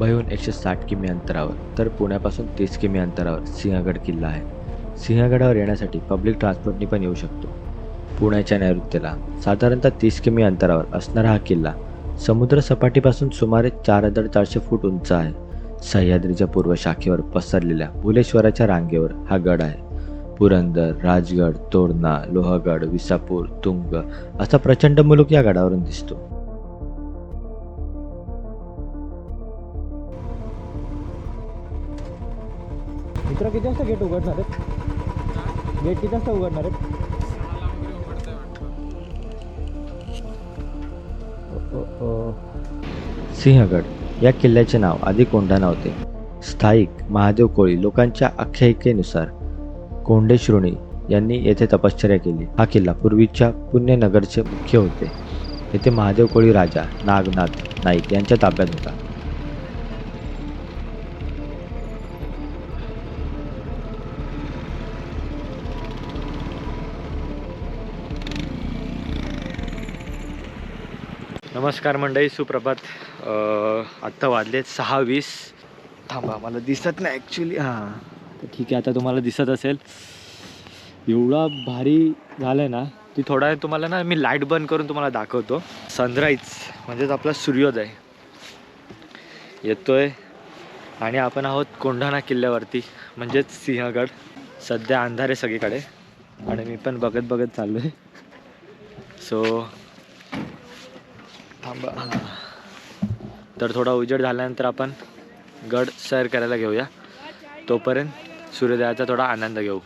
मुंबईहून एकशे साठ किमी अंतरावर तर पुण्यापासून तीस किमी अंतरावर सिंहगड किल्ला आहे. सिंहगडावर येण्यासाठी पब्लिक ट्रान्सपोर्टनी पण येऊ शकतो. पुण्याच्या नैऋत्येला साधारणतः तीस किमी अंतरावर असणारा हा किल्ला समुद्र सपाटीपासून सुमारे चार हजार चारशे फूट उंच आहे. सह्याद्रीच्या पूर्व शाखेवर पसरलेल्या भुलेश्वराच्या रांगेवर हा गड आहे. पुरंदर राजगड तोरणा लोहगड विसापूर तुंग असा प्रचंड मुलूक या गडावरून दिसतो. मित्र किती वाजता गेट उघडणार आहेत? गेट किती वाजता उघडणार आहेत? सिंहगड या किल्ल्याचे नाव आधी कोंढा नव्हते. स्थायिक महादेव कोळी लोकांच्या आख्यायिकेनुसार कोंडे श्रोणी यांनी येथे तपश्चर्या केली. हा किल्ला पूर्वीच्या पुण्यनगरचे मुख्य होते. येथे महादेव कोळी राजा नागनाथ नाईक यांच्या ताब्यात होता. नमस्कार मंडळी सुप्रभात. आत्ता वाजलेत सहा वीस. थांबा मला दिसत नाही ॲक्च्युली हां तर ठीक आहे आता तुम्हाला दिसत असेल. एवढा भारी झालं आहे ना ती थोडा वेळ तुम्हाला ना मी लाइट बंद करून तुम्हाला दाखवतो. सनराईज म्हणजेच आपला सूर्योदय. येतोय आणि आपण आहोत कोंढाणा किल्ल्यावरती म्हणजेच सिंहगड. सध्या अंधार आहे सगळीकडे. आणि मी पण बघत बघत चाललो आहे सो थांबा. तर थोडा उजेड झाल्यानंतर आपण गड सैर करायला घेऊया. तोपर्यंत सूर्योदयाचा थोडा आनंद घेऊ.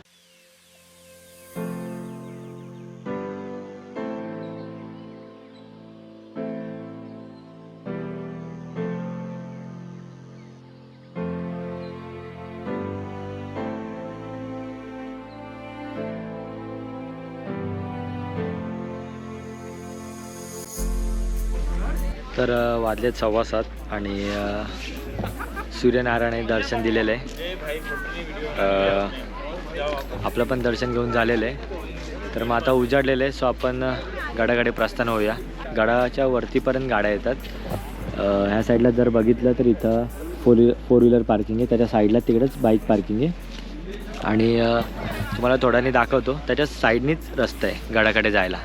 तर वाजले सव्वा सात आणि सूर्यनारायणाने दर्शन दिलेलं आहे. आपलं पण दर्शन घेऊन झालेलं आहे. तर मग आता उजाडलेलं आहे सो आपण गडाकडे प्रस्थान होऊया. गडाच्या वरतीपर्यंत गाड्या येतात. ह्या साईडला जर बघितलं तर इथं फोर फोर व्हीलर पार्किंग आहे. त्याच्या साईडला तिकडेच बाईक पार्किंग आहे. आणि तुम्हाला थोड्याने दाखवतो. त्याच्या साईडनीच रस्ता आहे गडाकडे जायला.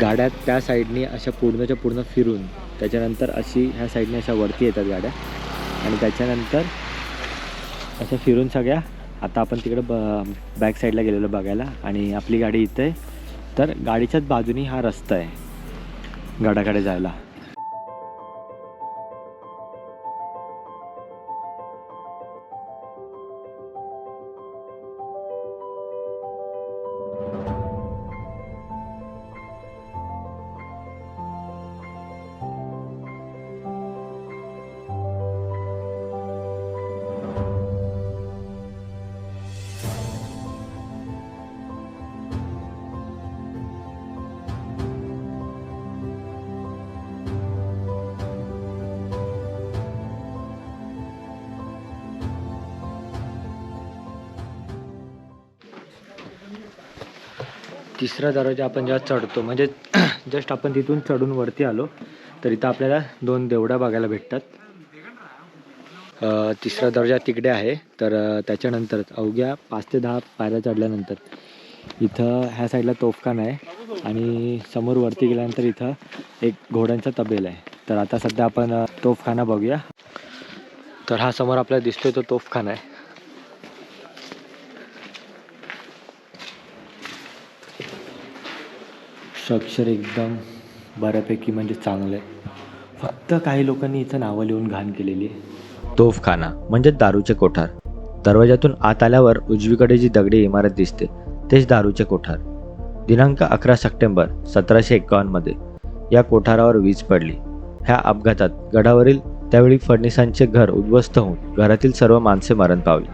गाड्या त्या साईडनी अशा पूर्णच्या पूर्ण फिरून त्याच्यानंतर अशी ह्या साईडने अशा वरती येतात गाड्या. आणि त्याच्यानंतर अशा फिरून सगळ्या. आता आपण तिकडं ब बॅक साईडला गेलेलो बघायला. आणि आपली गाडी इथे आहे. तर गाडीच्याच बाजूनी हा रस्ता आहे. गडाकडे जायला. तिसरा दरवाजा आपण जेव्हा चढतो म्हणजे जस्ट आपण तिथून चढून वरती आलो तर इथं आपल्याला दोन देवड्या बघायला भेटतात. तिसरा दर्जा तिकडे आहे तर त्याच्यानंतर अवघ्या पाच ते दहा पायऱ्या चढल्यानंतर इथं ह्या साईडला तोफखाना आहे आणि समोर वरती गेल्यानंतर इथं एक घोड्यांचा तबेला आहे. तर आता सध्या आपण तोफखाना बघूया. तर हा समोर आपल्याला दिसतोय तो तोफखाना आहे. स्ट्रक्चर एकदम बऱ्यापैकी म्हणजे चांगलं आहे फक्त काही लोकांनी इथं नावं लिहून घाण केलेली आहे. तोफखाना म्हणजे दारूचे कोठार. दरवाजातून आत आल्यावर उजवीकडे जी दगडी इमारत दिसते तेच दारूचे कोठार. दिनांक अकरा सप्टेंबर सतराशे एक्कावन्नमध्ये या कोठारावर वीज पडली. ह्या अपघातात गडावरील त्यावेळी फडणीसांचे घर उद्ध्वस्त होऊन घरातील सर्व माणसे मरण पावली.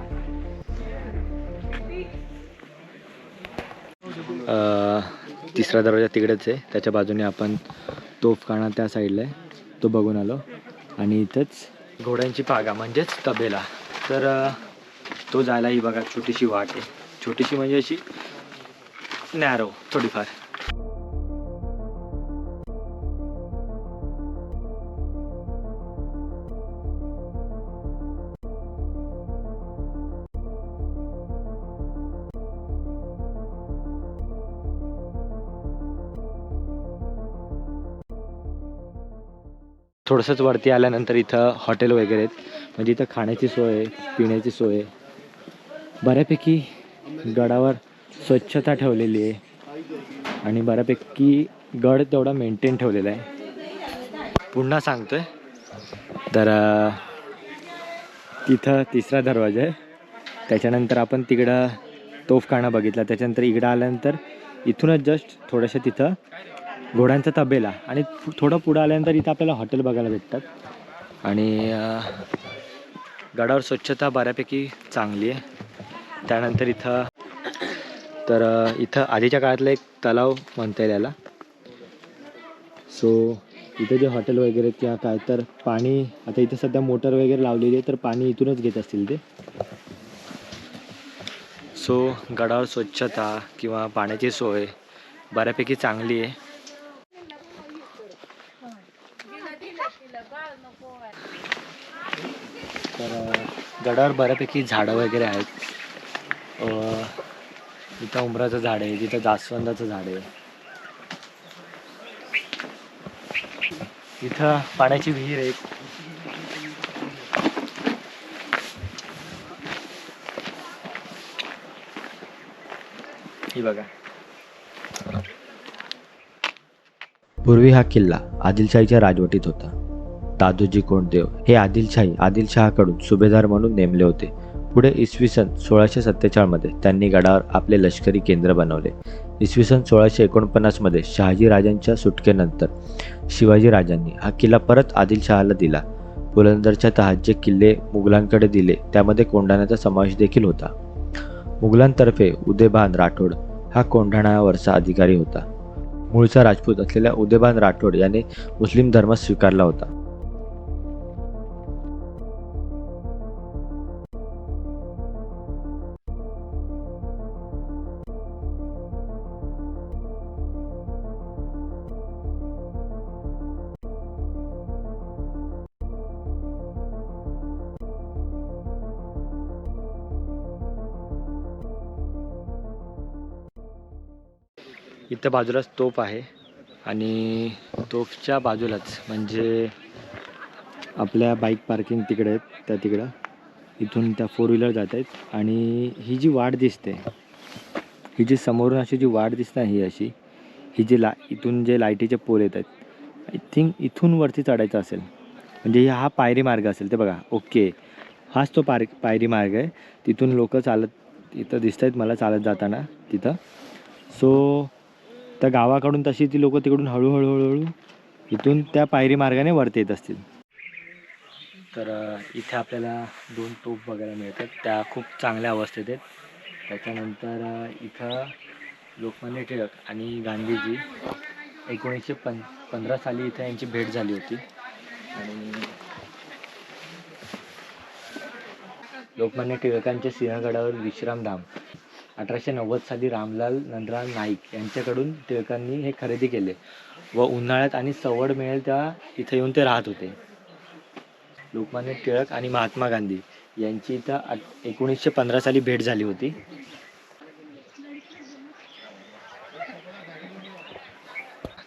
अ, तिसरा दरवाजा तिकडेच आहे. त्याच्या बाजूने आपण तोफखाना त्या साईडला आहे. तो बघून आलो. आणि इथंच घोड्यांची पागा म्हणजेच तबेला. तर तो जायला ही बघा छोटीशी वाट आहे. छोटीशी म्हणजे अशी नॅरो थोडीफार. थोडंसंच वरती आल्यानंतर इथं हॉटेल वगैरे आहेत. म्हणजे इथं खाण्याची सोय आहे पिण्याची सोय. आहे बऱ्यापैकी गडावर स्वच्छता ठेवलेली आहे. आणि बऱ्यापैकी गड तेवढा मेंटेन ठेवलेला आहे. पुन्हा सांगतो आहे तर तिथं तिसरा दरवाजा आहे. त्याच्यानंतर आपण तिकडं तोफखाना बघितला. त्याच्यानंतर इकडं आल्यानंतर इथूनच जस्ट थोडंसं तिथं घोड्यांचा तबेला. आणि थोडं पुढं आल्यानंतर इथं आपल्याला हॉटेल बघायला भेटतात. आणि गडावर स्वच्छता बऱ्यापैकी चांगली आहे. त्यानंतर इथं तर इथं आधीच्या काळातला एक तलाव म्हणता येईल याला. सो इथं जे हॉटेल वगैरे किंवा काय तर पाणी आता इथं सध्या मोटर वगैरे लावलेली आहे तर पाणी इथूनच घेत असतील ते. सो गडावर स्वच्छता किंवा पाण्याची सोय बऱ्यापैकी चांगली आहे. तर गडावर बऱ्यापैकी झाडं वगैरे आहेत. इथं उमराचं झाड आहे तिथं जास्वंदाचं झाड आहे. इथं पाण्याची विहीर आहे. ही बघा. पूर्वी हा किल्ला आदिलशाहीच्या राजवटीत होता. दादोजी कोंडदेव हे आदिलशाही आदिलशहाकडून सुभेदार म्हणून नेमले होते. पुढे इसवी सन सोळाशे सत्तेचाळमध्ये त्यांनी गडावर आपले लष्करी केंद्र बनवले. इसवी सन सोळाशे एकोणपन्नासमध्ये शहाजी राजांच्या सुटकेनंतर शिवाजी राजांनी हा किल्ला परत आदिलशहाला दिला. पुलंदरच्या तहात जे किल्ले मुघलांकडे दिले त्यामध्ये कोंढाण्याचा समावेश देखील होता. मुघलांतर्फे उदयभान राठोड हा कोंढाण्यावरचा अधिकारी होता. मूळचा राजपूत असलेल्या उदयभान राठोड याने मुस्लिम धर्म स्वीकारला होता. इथं बाजूलाच तोफ आहे आणि तोफच्या बाजूलाच म्हणजे आपल्या बाईक पार्किंग तिकडे आहेत त्या तिकडं. इथून त्या फोर व्हीलर जात आहेत आणि ही जी वाट दिसते ही जी समोरून अशी जी वाट दिसते ही अशी ही जी ला इथून जे लाईटीचे पोल येत आहेत आय थिंक इथून वरती चढायचं असेल. म्हणजे हा पायरी मार्ग असेल ते बघा. ओके. हाच तो पार पायरी मार्ग आहे. तिथून लोक चालत इथं दिसत आहेत मला चालत जाताना तिथं. सो त्या गावाकडून तशी ती लोक तिकडून हळूहळू हळूहळू इथून त्या पायरी मार्गाने वरती येत असतील. तर इथे आपल्याला दोन तोफ बघायला मिळतात. त्या खूप चांगल्या अवस्थेत आहेत. त्याच्यानंतर इथं लोकमान्य टिळक आणि गांधीजी एकोणीसशे पं पंधरा साली इथं यांची भेट झाली होती. आणि लोकमान्य टिळकांच्या सिंहगडावर विश्रामधाम अठराशे नव्वद साली रामलाल नंदराम नाईक यांच्याकडून टिळकांनी हे खरेदी केले व उन्हाळ्यात आणि सवड मिळेल तेव्हा इथे येऊन ते राहत होते. लोकमान्य टिळक आणि महात्मा गांधी यांची इथं एकोणीसशे पंधरा साली भेट झाली होती.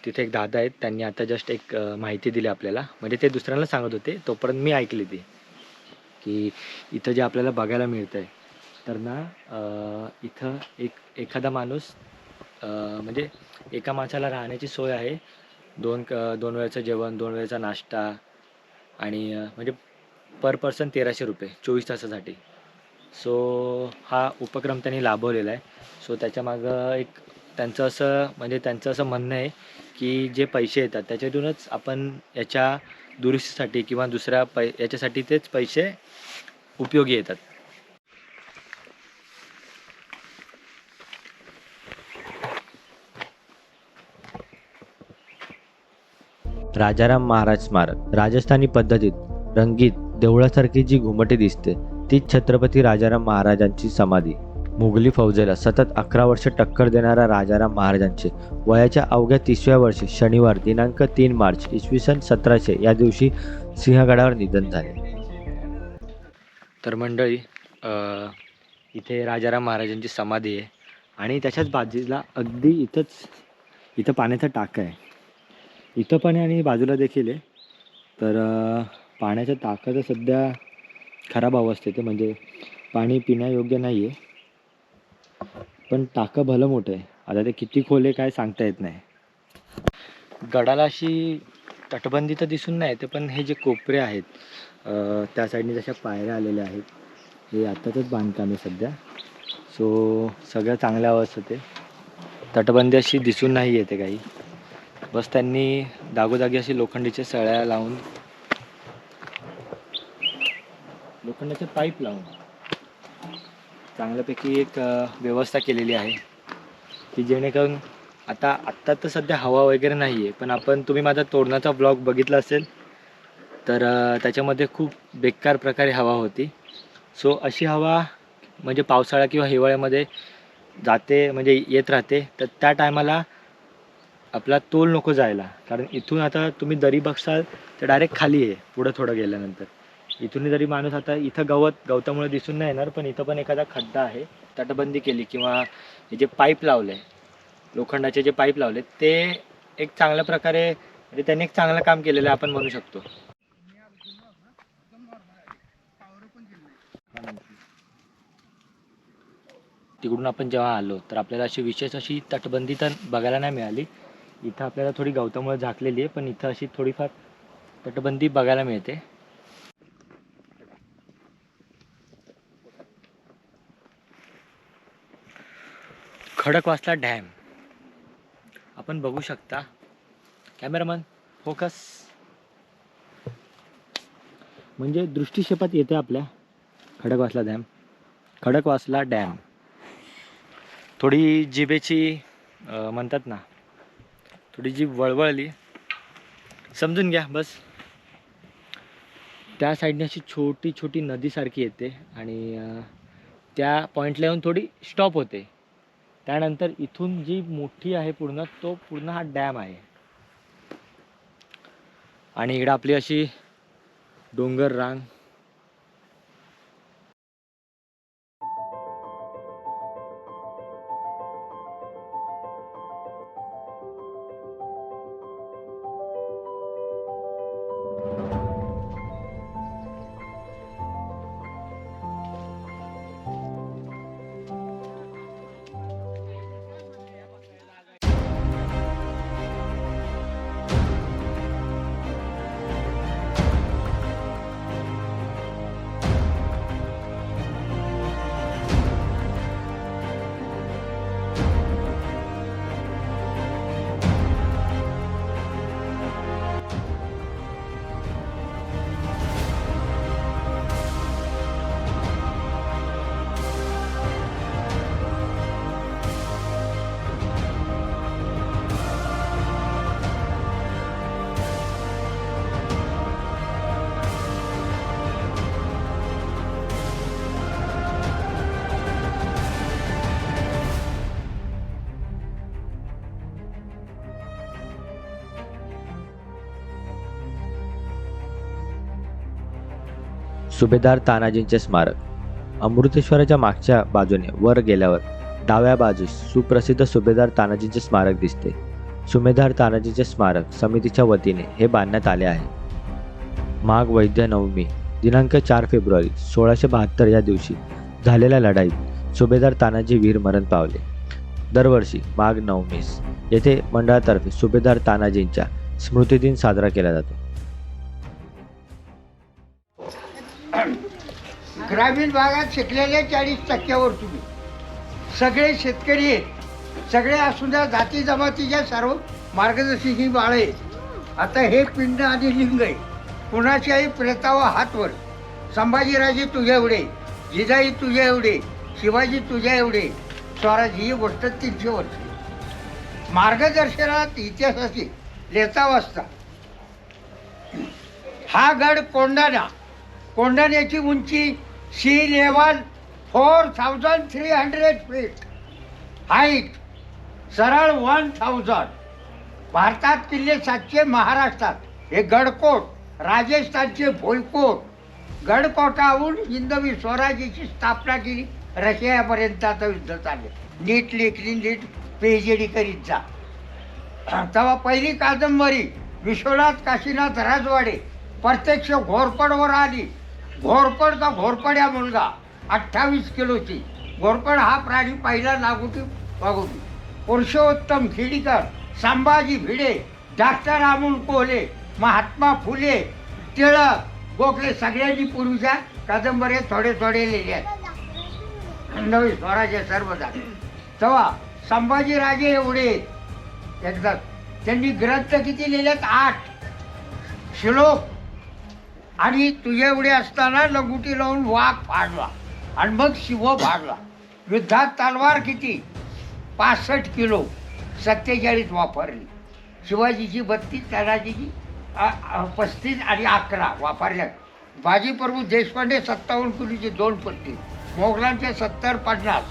तिथे एक दादा आहेत त्यांनी आता जस्ट एक माहिती दिली आपल्याला. म्हणजे ते दुसऱ्यांना सांगत होते तोपर्यंत मी ऐकली ती की इथं जे आपल्याला बघायला मिळतं आहे तर ना इथं एक एखादा माणूस म्हणजे एका माणसाला राहण्याची सोय आहे. दोन क दोन वेळचं जेवण दोन वेळचा नाश्ता आणि म्हणजे पर पर्सन तेराशे रुपये चोवीस तासासाठी. सो हा उपक्रम त्यांनी लाभवलेला आहे. सो त्याच्यामागं एक त्यांचं असं म्हणजे त्यांचं असं म्हणणं आहे की जे पैसे येतात त्याच्यातूनच आपण याच्या दुरुस्तीसाठी किंवा दुसऱ्या पै याच्यासाठी तेच पैसे उपयोगी येतात. राजाराम महाराज स्मारक. राजस्थानी पद्धतीत रंगीत देवळासारखी जी घुमटे दिसते तीच छत्रपती राजाराम महाराजांची समाधी. मुघली फौजेला सतत अकरा वर्ष टक्कर देणाऱ्या राजाराम महाराजांचे वयाच्या अवघ्या तिसव्या वर्षी शनिवार दिनांक तीन मार्च इसवी सन सतराशे या दिवशी सिंहगडावर निधन झाले. तर मंडळी इथे राजाराम महाराजांची समाधी आहे आणि त्याच्याच बाजूला अगदी इथंच इथं पाण्याचा टाका आहे. इथं पण आहे आणि बाजूला देखील आहे. तर पाण्याच्या ताकद तर सध्या खराब अवस्थेत आहे. म्हणजे पाणी पिण्यायोग्य नाही आहे पण टाकं भलं मोठं आहे. आता ते किती खोल आहे काय सांगता येत नाही. गडाला अशी तटबंदी तर दिसून नाही येते पण हे जे कोपरे आहेत त्या साईडने जशा पायऱ्या आलेल्या आहेत हे आत्ताचंच बांधकाम आहे सध्या. सो सगळं चांगल्या अवस्थेत आहे. तटबंदी अशी दिसून नाही येते काही. बस त्यांनी दागोदागी अशी लोखंडीच्या सळ्या लावून लोखंडाचे पाईप लावून चांगल्यापैकी एक व्यवस्था केलेली आहे की जेणेकरून आता आत्ता तर सध्या हवा वगैरे नाही आहे पण आपण तुम्ही माझा तोडण्याचा ब्लॉग बघितला असेल तर त्याच्यामध्ये खूप बेकार प्रकारे हवा होती. सो अशी हवा म्हणजे पावसाळा किंवा हिवाळ्यामध्ये जाते म्हणजे येत राहते तर त्या टायमाला आपला तोल नको जायला. कारण इथून आता तुम्ही दरी बघसाल तर डायरेक्ट खाली आहे पुढं थोडं गेल्यानंतर. इथून जरी माणूस आता इथं गवत गवतामुळे दिसून नाही येणार पण इथं पण एखादा खड्डा आहे तटबंदी केली किंवा हे जे पाईप लावले लोखंडाचे जे पाईप लावले ते एक चांगल्या प्रकारे म्हणजे त्यांनी एक चांगलं काम केलेलं आहे आपण म्हणू शकतो. तिकडून आपण जेव्हा आलो तर आपल्याला अशी विशेष अशी तटबंदी तर बघायला नाही मिळाली इथं आपल्याला थोडी गवतामुळे झाकलेली आहे पण इथं अशी थोडीफार तटबंदी बघायला मिळते. खडकवासला डॅम. आपण बघू शकता. Cameraman focus. म्हणजे दृष्टिक्षेपात येते आपल्या खडकवासला डॅम. खडकवासला डॅम. थोडी जिभेची म्हणतात ना थोडी जी वळवळली. समजून घ्या बस. त्या साईडने अशी छोटी छोटी नदीसारखी येते आणि त्या पॉईंटला येऊन थोडी स्टॉप होते. त्यानंतर इथून जी मोठी आहे पूर्ण तो पूर्ण हा डॅम आहे. आणि इकडं आपली अशी डोंगर रांग. सुभेदार तानाजींचे स्मारक. अमृतेश्वराच्या मागच्या बाजूने वर गेल्यावर डाव्या बाजूस सुप्रसिद्ध सुभेदार तानाजींचे स्मारक दिसते. सुभेदार तानाजीचे स्मारक समितीच्या वतीने हे बांधण्यात आले आहे. माघ वैद्य नवमी दिनांक चार फेब्रुवारी सोळाशे बहात्तर या दिवशी झालेल्या लढाईत सुभेदार तानाजी वीर मरण पावले. दरवर्षी माघ नवमीस येथे मंडळातर्फे सुभेदार तानाजींच्या स्मृतिदिन साजरा केला जातो. ग्रामीण भागात शिकलेले चाळीस टक्क्यावर तुम्ही. सगळे शेतकरी आहेत. सगळे असून द्या जाती जमातीच्या सर्व मार्गदर्शी ही बाळ आहेत. आता हे पिंड आणि लिंग आहे कुणाच्याही प्रेतावा हातवर संभाजीराजे तुझ्या एवढे जिजाई तुझ्या एवढे शिवाजी तुझ्या एवढे स्वराज ही गोष्ट तीनशे वर्ष. मार्गदर्शनात इतिहासाची लेता वाचता. हा गड कोंडाणा कोंडाण्याची उंची sea level four thousand three hundred feet height सरळ वन थाउजंड भारतात किल्ले सातशे महाराष्ट्रात. हे गडकोट राजस्थानचे भोईकोट. गडकोटाहून हिंदवी स्वराज्याची स्थापना केली. रशियापर्यंत आता युद्ध चालले. नीट लेखली नीट पेजेडी करीत जा. तेव्हा पहिली कादंबरी विश्वनाथ काशीनाथ राजवाडे प्रत्यक्ष घोरपडवर आली. घोरपडचा घोरपड्या मुलगा? अठ्ठावीस किलोची. घोरपड हा प्राणी पहिला नागोटी वागोटी पुरुषोत्तम खेडीकर संभाजी भिडे डॉक्टर अमोल कोहले महात्मा फुले टिळक गोखले सगळ्यांनी पूर्वीच्या कादंबऱ्या थोडे थोडे लिहिले आहेत. नवी स्वराज्य सर्व झाले तेव्हा संभाजीराजे एवढे एकदा त्यांनी ग्रंथ किती लिहिलेत? आठ. श्लोक आणि तुझ्या एवढे असताना लंगुटी लावून वाघ फाडला. आणि मग शिव फाडला. युद्धात तलवार किती? पासष्ट किलो. सत्तेचाळीस वापरली. शिवाजीची बत्तीस तानाजीची पस्तीस आणि अकरा वापरल्या. बाजी प्रभू देशपांडे सत्तावन्न किलोची दोन पत्ती मोगलांचे सत्तर पन्नास.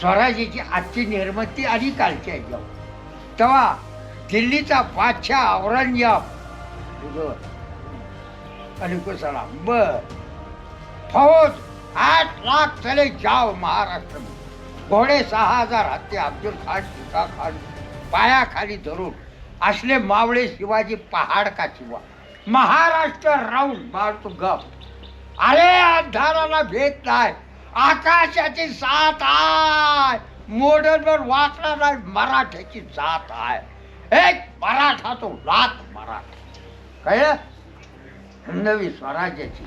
स्वराज्याची आजची निर्मिती आणि कालची आहे तेव्हा दिल्लीचा बादशाह औरंगजेब आणि कुसळा. बर. फौज आठ लाख चले जाव महाराष्ट्र. घोडे सहा हजार हत्ते अब्दुल खान शिका खान पायाखाली धरून असले मावळे शिवाजी पहाड का शिवा महाराष्ट्र राहून मारतो गप. अरे अंधाराला भेट नाही. आकाशाची साथ आहे. मोडलवर वाचला नाही मराठ्याची जात आहे. एक मराठा तो लाख मराठा. कळलं? नवी स्वराज्याची.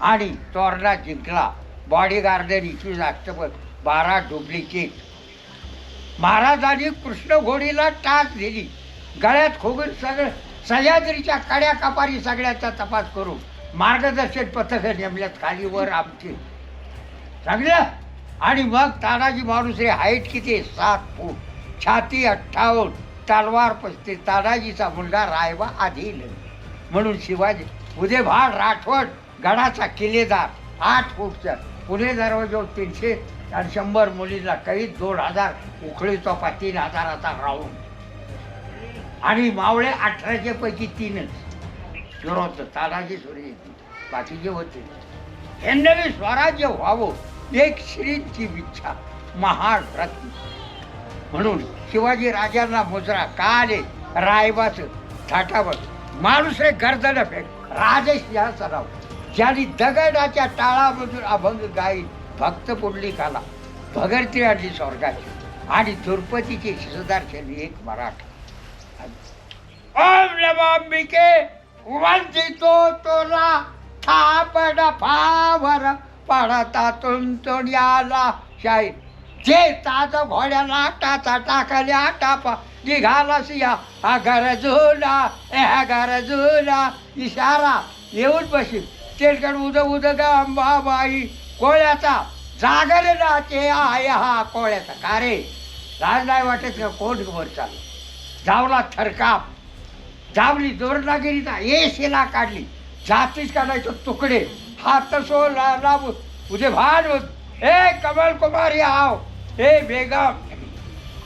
आणि तोरणा जिंकला. बॉडीगार्डन इशू राष्ट्रपती बारा डुप्लिकेट महाराजांनी कृष्ण घोडीला टाच दिली. गळ्यात खोगून सगळं सह्याद्रीच्या कड्या कपारी सगळ्याचा तपास करून मार्गदर्शक पथकं नेमल्यात खाली वर आमची. चांगलं आणि मग तानाजी माणूस हाईट किती सात फूट. छाती अठ्ठावन्न. तलवार पसते तानाजीचा मुलगा रायबा आधील म्हणून शिवाजी उदय भाड राठवड गडाचा किल्लेदार आठ फूटचा पुणे दरवाजावर तीनशे आणि शंभर मुलींना काही दोन हजार उखळी चोपा तीन हजाराचा राऊंड आणि मावळे अठराशे पैकी तीनच शिरोचं तानाजी सूर्य बाकीचे होते. हे स्वराज्य व्हावं एक श्रींची इच्छा महान रत्न. म्हणून शिवाजी राजांना मुजरा का आले रायबाचं थाटावर माणूस रे गर्दन फेक. राजेश या सराव ज्यांनी दगडाच्या टाळामधून अभंग गाईल भक्त पुढली काला भगरती आणली स्वर्गाची आणि दुर्पतीचे सुदर्शन एक मराठा. ओम नवांबिके वंदितो तोला थापड फावर पडता तुंतुण्याला शाही जे ताज घोड्याला टाचा टाकल्या टापा निघाला सिया. हा गरजूला ह्या हा गरजूला इशारा येऊन बशी. तेलकड उद उद ग अंबाबाई कोळ्याचा जागर नाचे आहे हा कोळ्याचा. का रे? लाज नाही वाटत का कोण वर चालू जावला थरकाप जावली जोरदागिरीचा ये शिला काढली. जातीच काढायचो तुकडे. हात सोला लाभ उदे भान होत हे कमल या आव. हे बेगम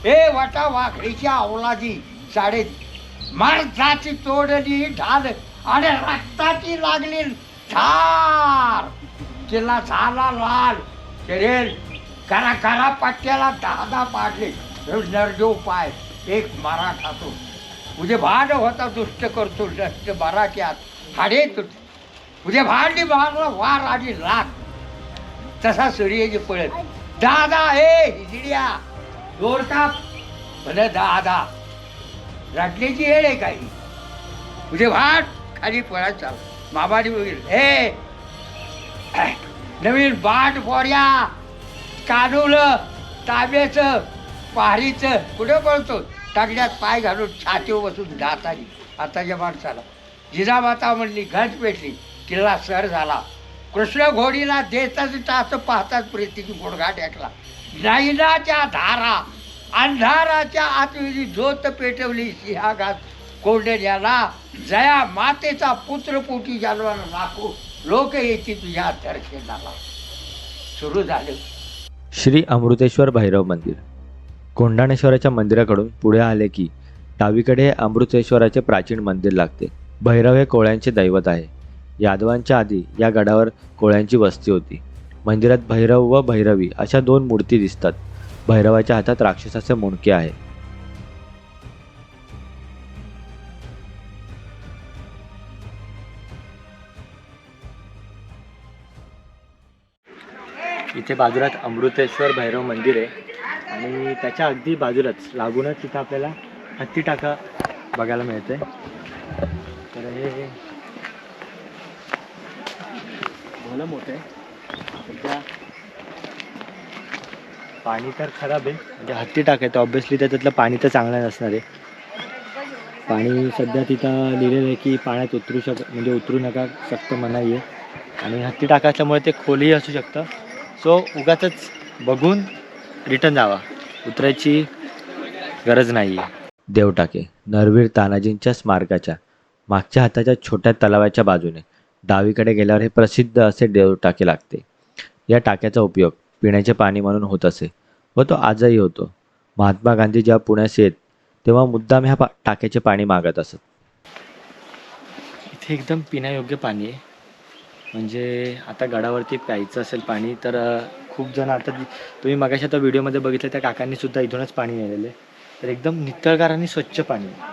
हे वटा वाखरीच्या अवलादी साडे माणसाची तोडली ढाल आणि रक्ताची लागली धार तिला झाला लाल. शरीर करा करा पट्ट्याला दहा दहा पाडले नरदेव पाय एक मराठा तो उद्या भांड होता दुष्ट करतो नष्ट मराठ्यात. हाडे तुट उद्या भांडी मारला वार आणि लाख. तसा सूर्याची पळत. दादा हे हिजड्या दोर बरं दादा रटण्याची येळ आहे काही. तुझे भाट खाली पळत चाल मामाने वगैरे हे नवीन बाट बोऱ्या कानूल ताब्याचं पहारीचं. कुठं पळतो? टाकड्यात पाय घालून छातीवर बसून जातानी आताच्या माणसाला. जिजामाता म्हणली घट पेटली. किल्ला सर झाला. कृष्ण घोडीला देताच असं पाहताच प्रीतीची गोडघा टेकला नैनाच्या धारा अंधाराच्या आतविधी ज्योत पेटवली सिंहाघात कोंडण्याला जया मातेचा पुत्र पोटी जालवाला लाखो लोक येते तुझ्या दर्शनाला. सुरू झाले. श्री अमृतेश्वर भैरव मंदिर. कोंढाणेश्वराच्या मंदिराकडून पुढे आले की डावीकडे अमृतेश्वराचे प्राचीन मंदिर लागते. भैरव हे कोळ्यांचे दैवत आहे. यादवांच्या आधी या गडावर कोळ्यांची वस्ती होती. मंदिरात भैरव व भैरवी अशा दोन मूर्ती दिसतात. भैरवाच्या हातात राक्षसाचे मुंडके आहे. इथे बाजूलाच अमृतेश्वर भैरव मंदिर आहे. आणि त्याच्या अगदी बाजूलाच लागूनच तिथं आपल्याला हत्ती टाका बघायला मिळते तर हे झालं मोठं सध्या पाणी तर खराब आहे. म्हणजे हत्ती टाकायचं ऑब्विसली त्याच्यातलं पाणी तर चांगलं नसणार आहे. पाणी सध्या तिथं लिहिलेलं आहे की पाण्यात उतरू शक म्हणजे उतरू नका शकतं मनाई आहे. आणि हत्ती टाका असल्यामुळे ते खोलीही असू शकतं. सो उगाच बघून रिटर्न जावा. उतरायची गरज नाही आहे देवटाके नरवीर तानाजींच्या स्मारकाच्या मागच्या हाताच्या छोट्या तलावाच्या बाजूने. डावीकडे गेल्यावर हे प्रसिद्ध असे देव टाके लागते. या टाक्याचा उपयोग पिण्याचे पाणी म्हणून होत असे व तो आजही होतो. महात्मा गांधी जेव्हा पुण्यास येत तेव्हा मुद्दाम ह्या पा टाक्याचे पाणी मागत असत. इथे एकदम पिण्यायोग्य पाणी आहे. म्हणजे आता गडावरती प्यायचं असेल पाणी तर खूप जण आता तुम्ही मगाशी आता व्हिडिओमध्ये बघितलं त्या काकांनी सुद्धा इथूनच पाणी नेलेलं आहे. तर एकदम नितळगार आणि स्वच्छ पाणी आहे.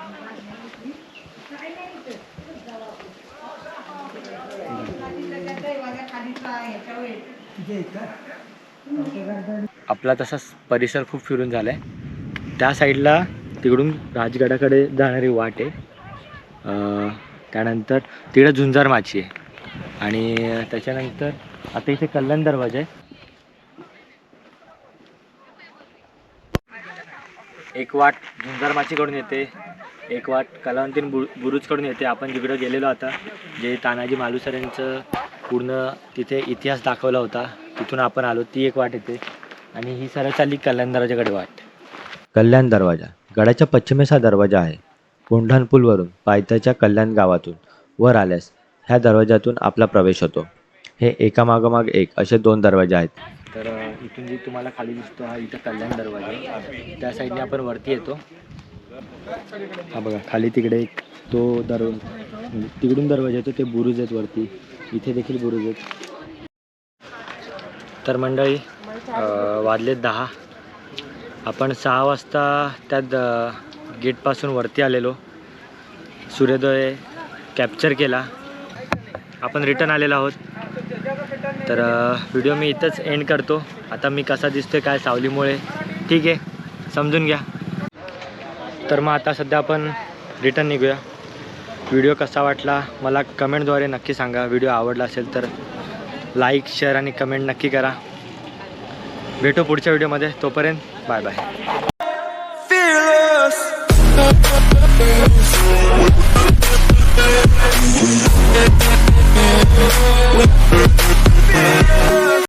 आपला तसा परिसर खूप फिरून झाला आहे त्या साईडला तिकडून राजगडाकडे जाणारी वाट आहे. त्यानंतर तिकडे झुंजार माची आहे. आणि त्याच्यानंतर आता इथे कल्याण दरवाजा आहे. एक वाट झुंजार माचीकडून येते. एक वाट कलावंतीन बु बुरुजकडून येते. आपण जिकडं गेलेलो आता जे तानाजी मालुसर यांचं पूर्ण तिथे इतिहास दाखवला होता. तिथून आपण आलो ती एक वाट येते. आणि ही सरळ चालली कल्याण दरवाजाकडे वाट. कल्याण दरवाजा. गडाच्या पश्चिमेस हा दरवाजा आहे. कोंढाणपूलवरून पायथ्याच्या कल्याण गावातून वर आल्यास ह्या दरवाजातून आपला प्रवेश होतो. हे एकामागोमाग एक असे दोन दरवाजे आहेत. तर इथून जे तुम्हाला खाली दिसतो हा इथं कल्याण दरवाजा आहे. त्या साईडने आपण वरती येतो. हा बघा खाली तिकडे एक तो दरवाजा तिकडून दरवाजा येतो ते बुरुज आहेत वरती. इथे देखील बुरुज आहेत. तर मंडळी वाजलेत दहा. आपण सहा वाजता त्या गेटपासून वरती आलेलो. सूर्योदय कॅप्चर केला. आपण रिटर्न आलेलो आहोत. तर व्हिडिओ मी इथंच एंड करतो. आता मी कसा दिसतोय काय सावलीमुळे ठीक आहे. समजून घ्या. तर मग आता सध्या आपण रिटर्न निघूया. व्हिडिओ कसा वाटला मला कमेंटद्वारे नक्की सांगा. व्हिडिओ आवडला असेल तर लाईक शेअर आणि कमेंट नक्की करा. भेटू पुढच्या व्हिडिओमध्ये. तोपर्यंत बाय बाय